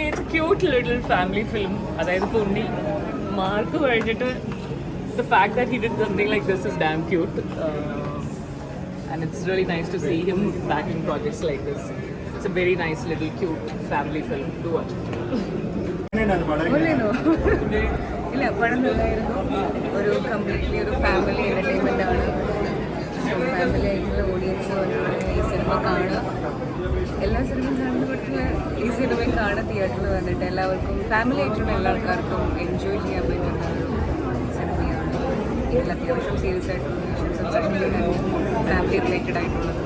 It's cute little family film അതായത് Unni Marco കഴിഞ്ഞിട്ട് the fact that he did something like this is damn cute and it's really nice to see him back in projects like this it's a very nice little cute family film to watch ഇല്ല പടം നല്ലായിരുന്നു ഒരു completely ഒരു family entertainment ആണ്. Family ആയിട്ടുള്ള audience ഈ സിനിമ കാണുക. എല്ലാ സിനിമയും കാണുന്ന പറ്റില്ല ഈ സിനിമയും കാണാൻ തിയേറ്ററിൽ വന്നിട്ട് എല്ലാവർക്കും ഫാമിലി ആയിട്ടുള്ള എല്ലാ ആൾക്കാർക്കും എൻജോയ് ചെയ്യാൻ പറ്റുന്ന സിനിമയാണ് ഇതിൽ അത്യാവശ്യം സീരിയസ് ആയിട്ടുള്ള ഫാമിലി റിലേറ്റഡ് ആയിട്ടുള്ളത്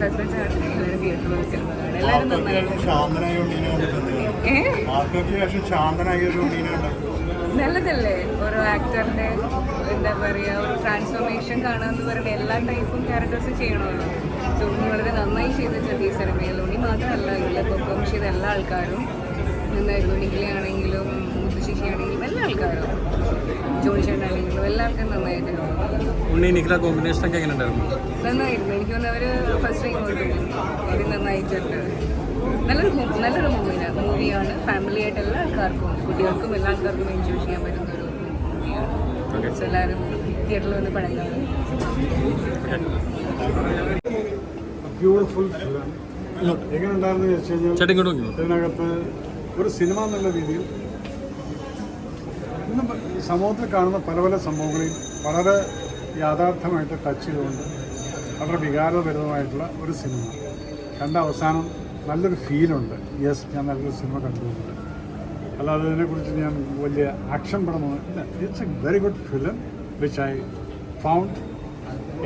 സസ്പെൻസ് ആണ് എല്ലാവരും തിയേറ്ററിൽ സിനിമ കാണും. എല്ലാവരും നന്നായിട്ട് ഏഹ് ശാന്തനായി നല്ലതല്ലേ? ഓരോ ആക്ടറിന്റെ എന്താ പറയുക ഒരു ട്രാൻസ്ഫോർമേഷൻ കാണാന്ന് പറയുന്നത് എല്ലാ ടൈപ്പും ക്യാരക്ടേഴ്സ് ചെയ്യണമല്ലോ. സോ ഉണ്ണി വളരെ നന്നായി ചെയ്തിട്ടുണ്ട് ഈ സിനിമയിൽ ഉണ്ണി മാത്രമല്ല ഇതിൽ പെർഫോം ചെയ്ത എല്ലാ ആൾക്കാരും നന്നായിരുന്നു നിഖില ആണെങ്കിലും എല്ലാ ആൾക്കാരും ജോണി ആണെങ്കിലും എല്ലാവർക്കും ആൾക്കാരും നന്നായിട്ടുണ്ട് ഉണ്ണി നിഖില കോമ്പിനേഷൻ ഒക്കെ എങ്ങനെ ഉണ്ടായിരുന്നു നന്നായിരുന്നു. എനിക്ക് തോന്നുന്നു അവർ ഫസ്റ്റ് ടൈം കൊണ്ടുപോയി അവർ നന്നായിട്ടുണ്ട്. നല്ലൊരു നല്ലൊരു മൂവിയാണ്. മൂവിയാണ്. ഫാമിലി ആയിട്ട് എല്ലാ ആൾക്കാർക്കും കുട്ടികൾക്കും എല്ലാ ആൾക്കാർക്കും എൻജോയ് ചെയ്യാൻ പറ്റുന്ന ഒരു മൂവിയാണ്. സോ എല്ലാവരും തിയേറ്ററിൽ വന്ന് കാണും ബ്യൂട്ടിഫുൾ ഫിലിം എങ്ങനെ ഉണ്ടായിരുന്നു വെച്ച് കഴിഞ്ഞാൽ ഇതിനകത്ത് ഒരു സിനിമ എന്നുള്ള രീതിയിൽ ഇന്ന് സമൂഹത്തിൽ കാണുന്ന പല പല സംഭവങ്ങളെയും വളരെ യാഥാർത്ഥ്യമായിട്ട് ടച്ച് ചെയ്തുകൊണ്ട് വളരെ വികാരപരിതമായിട്ടുള്ള ഒരു സിനിമ. കണ്ട അവസാനം നല്ലൊരു ഫീലുണ്ട്. യെസ് ഞാൻ നല്ലൊരു സിനിമ കണ്ടുപോകുന്നുണ്ട് അല്ലാതെ ഇതിനെക്കുറിച്ച് ഞാൻ വലിയ ആക്ഷൻ പടമാണ് it's a very good film which I found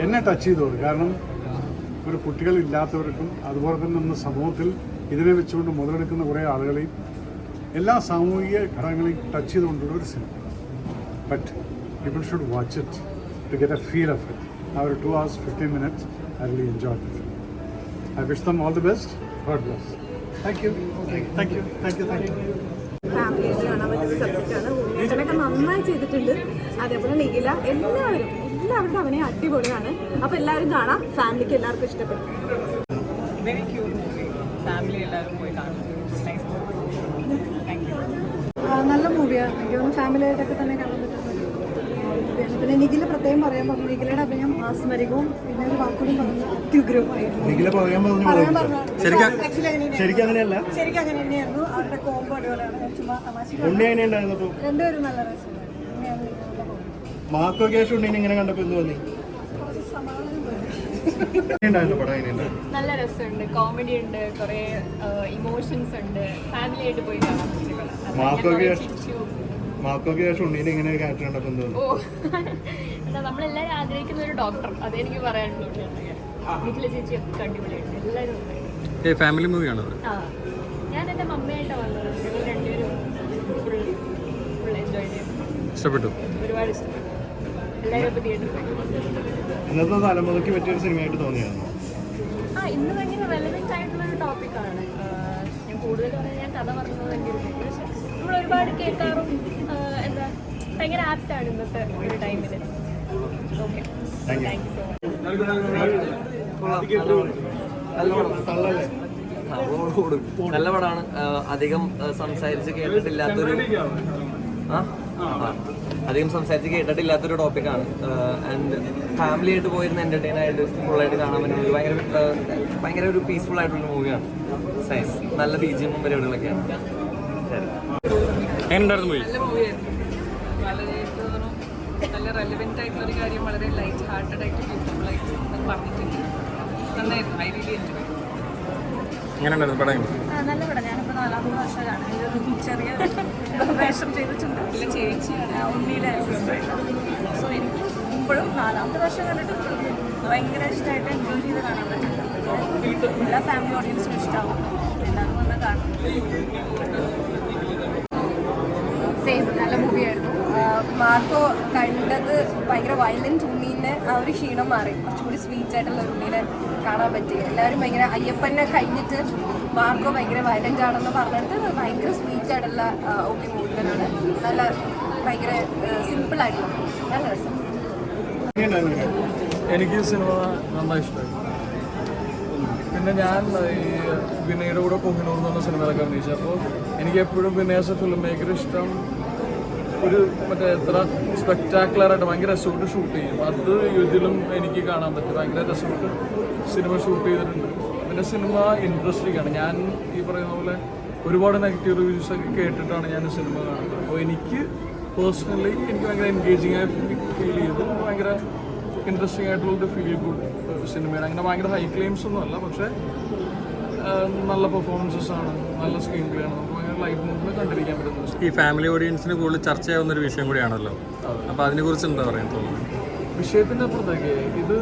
എന്നെ ടച്ച് ചെയ്തോളൂ. കാരണം ഒരു കുട്ടികളില്ലാത്തവർക്കും അതുപോലെ തന്നെ ഇന്ന് സമൂഹത്തിൽ ഇതിനെ വെച്ചുകൊണ്ട് മുതലെടുക്കുന്ന കുറേ ആളുകളെയും എല്ലാ സാമൂഹിക ഘടകങ്ങളെയും ടച്ച് ചെയ്തുകൊണ്ടുള്ള ഒരു cinema. But people should watch it to get a feel of it ആ ഒരു two hours fifteen minutes I really enjoy the I wish them all the best God bless Thank you. Thank you thank you thank you ഫാമിലിയായിട്ട് കാണാൻ പറ്റുന്ന സബ്ജക്റ്റാണ് ഉണ്ണിയേട്ടനൊക്കെ നന്നായി ചെയ്തിട്ടുണ്ട്. അതേപോലെ നിഖില എല്ലാവരും എല്ലാവരുടെ അവനെ അടിപൊളിയാണ്. അപ്പൊ എല്ലാവരും കാണാം. ഫാമിലിക്ക് എല്ലാവർക്കും ഇഷ്ടപ്പെടും ഫാമിലി എല്ലാവരും പോയി കാണും. നല്ല മൂവിയാണ് എനിക്ക് തോന്നുന്നു ഫാമിലിയായിട്ടൊക്കെ തന്നെ കാണാൻ പിന്നെ നിഖില പ്രത്യേകം പറയാൻ പറഞ്ഞു. നിഖിലയുടെ അഭിനയം ആസ്മരികവും പിന്നെ ഒരു വാക്കുകൂടി പറഞ്ഞു. അത്യുഗ്രവുമായിരുന്നു നിഖില പറയാൻ പറഞ്ഞു പറയാൻ പറഞ്ഞു. ശരിക്കും- ആക്ച്വലി അങ്ങനെ ശരിക്കും അങ്ങനെയല്ല. ശരിക്കും അങ്ങനെ തന്നെയായിരുന്നു. അവരുടെ കോമ്പോ അടിപൊളിയാണ്. ചുമ്മാ തമാശ ഉണ്ണി എങ്ങനെയുണ്ടായിരുന്നു രണ്ടുപേരും നല്ല രസമുണ്ട്. മാർക്കൊക്കെ ശേഷം ഉണ്ണീനെ ഇങ്ങനെ കണ്ടപ്പോൾ എന്ത് തോന്നി? നല്ല രസമുണ്ട്. കോമഡി ഉണ്ട്. കുറേ ഇമോഷൻസ് ഉണ്ട്. ഫാമിലി ആയിട്ട് പോയി കാണാൻ പറ്റും മാർക്കൊക്കെ ശേഷം ഉണ്ണീനെ ഇങ്ങനെ ക്യാരക്ടർ കണ്ടപ്പോൾ എന്ത് തോന്നി ഓ. എന്താ നമ്മളെല്ലാവരും ആഗ്രഹിക്കുന്ന ഒരു ഡോക്ടർ അതേ എനിക്ക് പറയാനുള്ളൂ വീട്ടിലെ ചേച്ചി ഒക്കെ അടിപൊളിയായിട്ട്. എല്ലാവരും ഏ ഫാമിലി മൂവിയാണോ ആ. ഞാൻ എന്റെ മമ്മയായിട്ടാണ് വന്നത്. ഞങ്ങൾ രണ്ടുപേരും ഫുൾ ഫുൾ എൻജോയ് ചെയ്തു. ഇഷ്ടപ്പെട്ടു? ഒരുപാട് ഇഷ്ടപ്പെട്ടു. എല്ലാവരും ഇപ്പോൾ തിയേറ്ററിൽ പോയി. ഇന്നത്തെ തലമുറയ്ക്ക് പറ്റിയൊരു സിനിമയായിട്ട് തോന്നിയായിരുന്നു? ആ ഇന്ന് ഭയങ്കര റെലവെന്റ് ആയിട്ടുള്ള ഒരു ടോപ്പിക്കാണ് ഞാൻ കൂടുതൽ ഞാൻ കഥ പറഞ്ഞത് ഭയങ്കര ഒരു. പക്ഷെ നമ്മൾ ഒരുപാട് കേൾക്കാറും എന്താ ഭയങ്കര ആപ്റ്റാണ് ഇന്നത്തെ ഒരു ടൈമിൽ okay Thank you. Thank you so much നല്ല പടമാണ് അധികം സംസാരിച്ച് കേട്ടിട്ടില്ലാത്തൊരു. അധികം സംസാരിച്ച് കേട്ടിട്ടില്ലാത്തൊരു ടോപ്പിക്കാണ് ആൻഡ് ഫാമിലി ആയിട്ട് പോയിരുന്ന എന്റർടൈൻ ആയിട്ട് ഫുള്ളായിട്ട് കാണാൻ പറ്റുന്നത് ഒരു ഭയങ്കര ഭയങ്കര ഒരു പീസ്ഫുൾ ആയിട്ടുള്ള മൂവിയാണ് സൈസ് നല്ല ബീജിയമും പരിപാടികളൊക്കെയാണ്. ശരി. എങ്ങനെ ഉണ്ടായിരുന്നു മൂവി നല്ല മൂവിയായിരുന്നു വളരെ എനിക്ക് തോന്നുന്നു നല്ല റെലവെന്റ് ആയിട്ടുള്ള ഒരു കാര്യം വളരെ ലൈറ്റ് ഹാർട്ടഡ് ആയിട്ട് ബ്യൂട്ടിഫുൾ ആയിട്ട് പറഞ്ഞിട്ടുണ്ട്. നന്നായിരുന്നു. ഐ റിയലി എൻജോയ് എങ്ങനെ ഉണ്ടായിരുന്നു പടം? നല്ല പടം. ഞാനിപ്പോൾ നാലാമത്തെ വർഷമാണ്. ഇതൊരു ചെറിയ വേഷം ചെയ്തിട്ടുണ്ട്. ഇല്ല ചേച്ചിയാണ് ഉണ്ണിയുടെ സോ എനിക്ക് ഇപ്പോഴും നാലാമത്തെ വർഷം കണ്ടിട്ട് ഭയങ്കര ഇഷ്ടമായിട്ട് എൻജോയ് ചെയ്ത് കാണാൻ പറ്റുന്നുണ്ട്. എല്ലാ ഫാമിലി ഓഡിയൻസിനും ഇഷ്ടമാവും എല്ലാവരും വന്ന് കാണും. നല്ല മൂവിയായിരുന്നു. മാർക്കോ കണ്ടത് ഭയങ്കര വയലന്റ് ഉണ്ണീനെ ആ ഒരു ക്ഷീണം മാറി. കുറച്ചുകൂടി സ്വീറ്റ് ആയിട്ടുള്ള ഉണ്ണീനെ കാണാൻ പറ്റി. എല്ലാവരും ഭയങ്കര അയ്യപ്പനെ കഴിഞ്ഞിട്ട് മാർക്കോ ഭയങ്കര വയലന്റ് ആണെന്ന് പറഞ്ഞിട്ട് ഭയങ്കര സ്വീറ്റ് ആയിട്ടുള്ള ഉണ്ണി മൂവികളാണ് നല്ല ഭയങ്കര സിമ്പിൾ ആയിട്ടുള്ള നല്ല രസം. എനിക്ക് സിനിമ നന്നായി ഇഷ്ടമായി. പിന്നെ ഞാൻ ഈ വിനയുടെ കൂടെ കൊഹിനൂർ പറഞ്ഞ സിനിമയിലൊക്കെ അഭിനയിച്ചു. അപ്പോൾ എനിക്ക് എപ്പോഴും എ ഫിലിം മേക്കർ ഇഷ്ടം ഒരു മറ്റേ എത്ര സ്പെക്ടാക്കുലർ ആയിട്ട് ഭയങ്കര രസമായിട്ട് ഷൂട്ട് ചെയ്യും. അത് ഇതിലും എനിക്ക് കാണാൻ പറ്റും. ഭയങ്കര രസമായിട്ട് സിനിമ ഷൂട്ട് ചെയ്തിട്ടുണ്ട്. പിന്നെ സിനിമ ഇൻട്രസ്റ്റിംഗ് ആണ് ഞാൻ ഈ പറയുന്ന പോലെ ഒരുപാട് നെഗറ്റീവ് റിവ്യൂസ് ഒക്കെ കേട്ടിട്ടാണ് ഞാൻ സിനിമ കാണുന്നത്. അപ്പോൾ എനിക്ക് പേഴ്സണലി എനിക്ക് ഭയങ്കര എൻഗേജിങ് ആയി ഫീൽ ചെയ്തു ഭയങ്കര ഇൻട്രസ്റ്റിംഗ് ആയിട്ടുള്ളൊരു ഫീൽ ഗുഡ് സിനിമയാണ് അങ്ങനെ ഭയങ്കര ഹൈ ക്ലെയിംസ് ഒന്നും അല്ല. പക്ഷേ നല്ല പെർഫോമൻസസ് ആണ്. നല്ല സ്ക്രീൻ പ്ലേ ആണ്. നമുക്ക് ഭയങ്കര ലൈഫ് മൂഡിൽ കണ്ടിരിക്കാൻ പറ്റുന്നത് ഈ ഫാമിലി ഓഡിയൻസിന് കൂടുതൽ ചർച്ചയാവുന്ന ഒരു വിഷയം കൂടിയാണല്ലോ. അപ്പോൾ അതിനെക്കുറിച്ച് എന്താ പറയാൻ തോന്നുന്നത്? വിഷയത്തിന്റെ അപ്പുറത്തേക്ക് ഇത്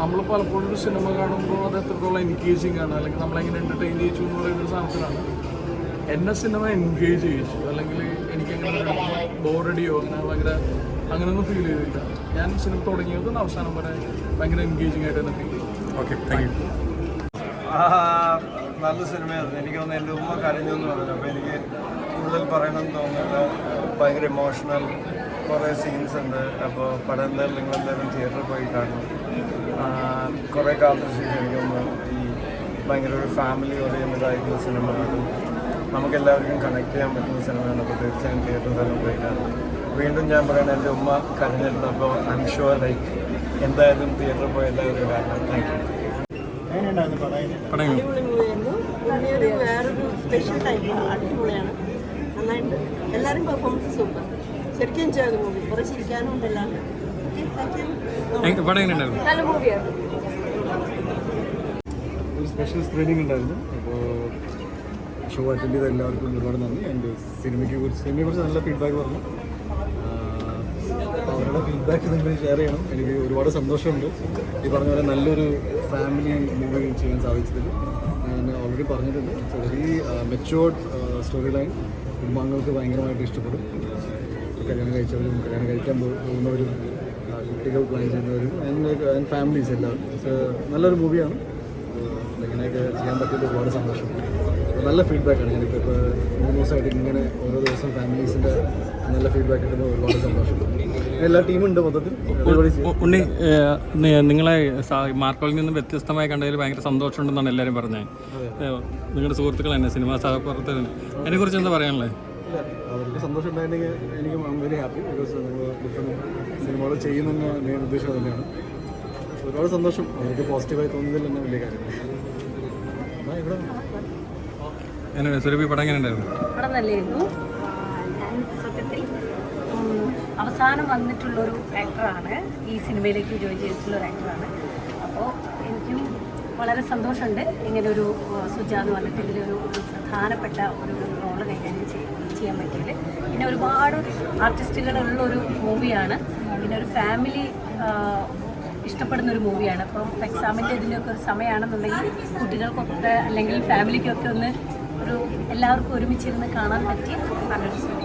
നമ്മൾ പലപ്പോഴും ഒരു സിനിമ കാണുമ്പോൾ അത് എത്രത്തോളം എൻഗേജിങ് ആണ് അല്ലെങ്കിൽ നമ്മളെങ്ങനെ എന്റർടൈൻ ചെയ്യിച്ചു എന്ന് പറയുന്ന ഒരു സാധനത്തിലാണ്. എന്നെ സിനിമ എൻഗേജ് ചെയ്യിച്ചു. അല്ലെങ്കിൽ എനിക്ക് എനിക്കങ്ങനെ ബോറടിയോ അങ്ങനെ ഭയങ്കര അങ്ങനെയൊന്നും ഫീൽ ചെയ്തില്ല ഞാൻ സിനിമ തുടങ്ങിയത് അവസാനം വരെ ഭയങ്കര എൻഗേജിങ് ആയിട്ട് തന്നെ ഫീൽ ചെയ്തു. ഓക്കെ താങ്ക് യു നല്ല സിനിമയായിരുന്നു. എനിക്ക് തോന്നുന്നു എന്റെ ഉമ്മ കരഞ്ഞു എന്ന് പറഞ്ഞു. അപ്പോൾ എനിക്ക് കൂടുതൽ പറയണമെന്ന് തോന്നുന്നില്ല ഭയങ്കര ഇമോഷണൽ കുറേ സീൻസ് ഉണ്ട്. അപ്പോൾ പടം എന്തായാലും നിങ്ങളെന്തായാലും തിയേറ്ററിൽ പോയി കാണും കുറേ കാലത്തിന് ശേഷം എനിക്ക് തോന്നുന്നു ഈ ഭയങ്കര ഒരു ഫാമിലി ഓറിയന്റഡ് സിനിമയാണ് സിനിമ അതും നമുക്കെല്ലാവർക്കും കണക്ട് ചെയ്യാൻ പറ്റുന്ന സിനിമയാണ് അപ്പോൾ തീർച്ചയായും തിയേറ്ററിൽ തന്നെ പോയി കാണും വീണ്ടും ഞാൻ പറയണത് എന്റെ ഉമ്മ കരഞ്ഞിരുന്നു അപ്പോൾ ഐ എം ഷുവർ ലൈക്ക് എന്തായാലും തിയേറ്ററിൽ പോയി എല്ലാവരും കാണണം. താങ്ക് യു അടിപൊളി മൂവിയായിരുന്നു ഉണ്ണിയൊരു വേറൊരു സ്പെഷ്യൽ അടിപൊളിയാണ്. നന്നായിട്ട് എല്ലാവരും പെർഫോമൻസ് സൂപ്പർ ശരിക്കും എൻജോയ് ചെയ്തു മൂവി കുറേ ചിരിക്കാനും നല്ല ഒരു സ്പെഷ്യൽ സ്ക്രീനിങ് ഉണ്ടായിരുന്നു. അപ്പോൾ ഷോ അറ്റൻഡ് ചെയ്ത എല്ലാവർക്കും ഒരുപാട് നന്ദി. എന്റെ സിനിമയ്ക്ക് കുറിച്ച് സിനിമയെ കുറിച്ച് നല്ല ഫീഡ്ബാക്ക് പറഞ്ഞു ഫീഡ്ബാക്ക് നിങ്ങൾ ഷെയർ ചെയ്യണം. എനിക്ക് ഒരുപാട് സന്തോഷമുണ്ട്. ഈ പറഞ്ഞ പോലെ നല്ലൊരു ഫാമിലി മൂവി ചെയ്യാൻ സാധിച്ചതിൽ ഞാൻ ഓൾറെഡി പറഞ്ഞിട്ടുണ്ട്. വെരി മെച്ചുവേർഡ് സ്റ്റോറി ലൈൻ കുടുംബാംഗങ്ങൾക്ക് ഭയങ്കരമായിട്ട് ഇഷ്ടപ്പെടും. കല്യാണം കഴിച്ചവരും കല്യാണം കഴിക്കാൻ പോകുന്നവരും കുട്ടികൾ പ്ലാൻ ചെയ്യുന്നവരും ആൻഡ് ഫാമിലീസ് എല്ലാം So, നല്ലൊരു മൂവിയാണ് ഇങ്ങനെയൊക്കെ ചെയ്യാൻ പറ്റിയത് ഒരുപാട് സന്തോഷം. നല്ല ഫീഡ്ബാക്കാണ് ഞാനിപ്പോൾ ഇപ്പോൾ മൂന്ന് ദിവസമായിട്ട് ഇങ്ങനെ ഓരോ ദിവസം ഫാമിലീസിന്റെ നല്ല ഫീഡ്ബാക്ക് കിട്ടുമ്പോൾ ഒരുപാട് സന്തോഷം. എല്ലാ ടീമുണ്ട് മൊത്തത്തിൽ? ഉണ്ണി നിങ്ങളെ മാർക്കോളിൽ നിന്ന് വ്യത്യസ്തമായി കണ്ടതിൽ ഭയങ്കര സന്തോഷമുണ്ടെന്നാണ് എല്ലാവരും പറഞ്ഞത്. നിങ്ങളുടെ സുഹൃത്തുക്കൾ തന്നെ സിനിമാ സഹപ്രവർത്തകർ അതിനെക്കുറിച്ച് എന്താ പറയാനുള്ളത് അവർക്ക് സന്തോഷം ഉണ്ടായിരുന്നെങ്കിൽ എനിക്ക് വെരി ഹാപ്പി ബിക്കോസ് നമ്മൾ ഡിഫറെന്റ് സിനിമകൾ ചെയ്യുന്നതെന്ന് മെയിൻ ഉദ്ദേശം തന്നെയാണ്. ഒരുപാട് സന്തോഷം. അവർക്ക് പോസിറ്റീവായി തോന്നുന്നതിൽ തന്നെ വലിയ കാര്യം ആ, ഇവിടെ എങ്ങനെ സുരഭി പടം എങ്ങനെ അവസാനം വന്നിട്ടുള്ളൊരു ആക്ടറാണ് ഈ സിനിമയിലേക്ക് ജോയിൻ ചെയ്തിട്ടുള്ള ഒരു ആക്ടറാണ് അപ്പോൾ എനിക്കും വളരെ സന്തോഷമുണ്ട് ഇങ്ങനൊരു ഒരു സുജ എന്ന് പറഞ്ഞിട്ട് ഇതിലൊരു പ്രധാനപ്പെട്ട ഒരു റോൾ കൈകാര്യം ചെയ്യ- ചെയ്യാൻ പറ്റിയത്. പിന്നെ ഒരുപാട് ആർട്ടിസ്റ്റുകളുള്ള ഒരു മൂവിയാണ് പിന്നെ ഒരു ഫാമിലി ഇഷ്ടപ്പെടുന്ന ഒരു മൂവിയാണ്. അപ്പം എക്സാമിന്റെ ഇതിന്റെയൊക്കെ ഒരു സമയമാണെന്നുണ്ടെങ്കിൽ കുട്ടികൾക്കൊക്കെ അല്ലെങ്കിൽ ഫാമിലിക്കൊക്കെ ഒന്ന് ഒരു എല്ലാവർക്കും ഒരുമിച്ചിരുന്ന് കാണാൻ പറ്റിയ നല്ലൊരു സിനിമ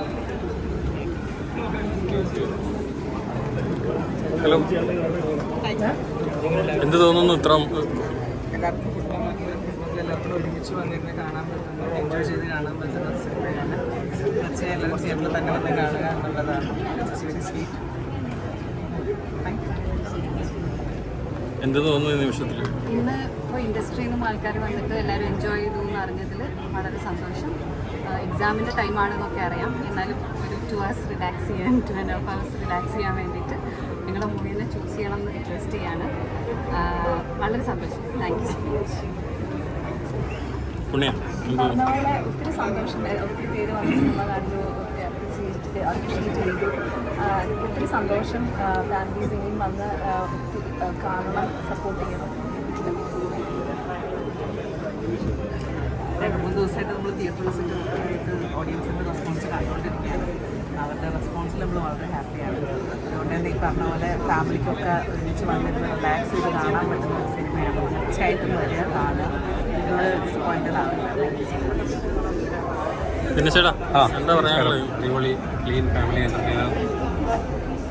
ഹലോ. എന്ത് തോന്നുന്നു ഇത്ര എല്ലാവർക്കും എല്ലാവർക്കും ഒരുമിച്ച് വന്നിരുന്ന് കാണാൻ പറ്റുന്ന എൻജോയ് ചെയ്ത് കാണാൻ പറ്റുന്ന സിനിമയാണ് തീർച്ചയായും എല്ലാവരും തിയേറ്ററിൽ തന്നെ വന്ന് കാണുക എന്നുള്ളതാണ്. വെരി സ്വീറ്റ് എന്ത് തോന്നുന്നു ഈ നിമിഷത്തിൽ ഇന്ന് ഇപ്പോൾ ഇൻഡസ്ട്രിയിൽ നിന്നും ആൾക്കാർ വന്നിട്ട് എല്ലാവരും എൻജോയ് ചെയ്തു എന്ന് അറിഞ്ഞതിൽ വളരെ സന്തോഷം. എക്സാമിന്റെ ടൈമാണെന്നൊക്കെ അറിയാം. എന്നാലും ഒരു ടു അവേഴ്സ് റിലാക്സ് ചെയ്യാൻ two and half hours relax ചെയ്യാൻ വേണ്ടിയിട്ട് നിങ്ങളുടെ മൂവിനെ ചൂസ് ചെയ്യണം എന്ന് റിക്വസ്റ്റ് ചെയ്യാണ്. വളരെ സന്തോഷം. താങ്ക് യു സോ മച്ച് ഒത്തിരി സന്തോഷം ഒത്തിരി പേര് വന്ന് സിനിമ കണ്ടു ഒത്തിരി അപ്രിഷിയേറ്റ് അപ്രീഷിയേറ്റ് ചെയ്തു ഒത്തിരി സന്തോഷം ഫാമിലീസ് ഇനിയും വന്ന് കാണണം സപ്പോർട്ട് ചെയ്യണം. രണ്ട് മൂന്ന് ദിവസമായിട്ട് നമ്മൾ തിയേറ്ററിൽ ഓഡിയൻസിന്റെ റെസ്പോൺസ് കണ്ടുകൊണ്ടിരിക്കുകയാണ്. അവരുടെ റെസ്പോൺസിൽ നമ്മൾ വളരെ ഹാപ്പിയാണ് അതുകൊണ്ട് തന്നെ ഈ പറഞ്ഞ പോലെ ഫാമിലിക്കൊക്കെ ഒരുമിച്ച് വന്നിട്ട് റിലാക്സ് ചെയ്ത് കാണാൻ പറ്റുന്ന ഒരു സിനിമയാണ് തീർച്ചയായിട്ടും വരിക കാണുക. നിങ്ങൾ disappointed thank you so much പിന്നെ ചേട്ടാ എന്താ പറയാനുള്ളത്? അടിപൊളി ക്ലീൻ ഫാമിലി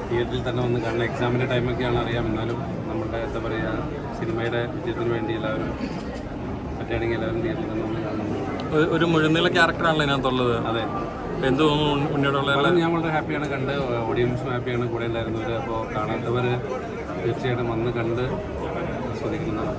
തിയേറ്ററിൽ തന്നെ വന്ന് കാരണം എക്സാമിന്റെ ടൈമൊക്കെയാണ് അറിയാം. എന്നാലും നമ്മുടെ എന്താ പറയുക സിനിമയുടെ വിജയത്തിന് വേണ്ടി എല്ലാവരും പറ്റുകയാണെങ്കിൽ എല്ലാവരും തിയേറ്ററിൽ തന്നെ വന്ന് കാണണം ഒരു- മുഴുനീള ക്യാരക്ടറാണല്ലോ ഇതിനകത്തുള്ളത് അതെ. എന്ത് തോന്നുന്നു വളരെ ഞാൻ വളരെ ഹാപ്പിയാണ് കണ്ട് ഓഡിയൻസും ഹാപ്പിയാണ് കൂടെ ഉണ്ടായിരുന്നവർ അപ്പോൾ കാണാത്തവർ തീർച്ചയായിട്ടും വന്ന് കണ്ട് ആസ്വദിക്കുന്നതാണ്.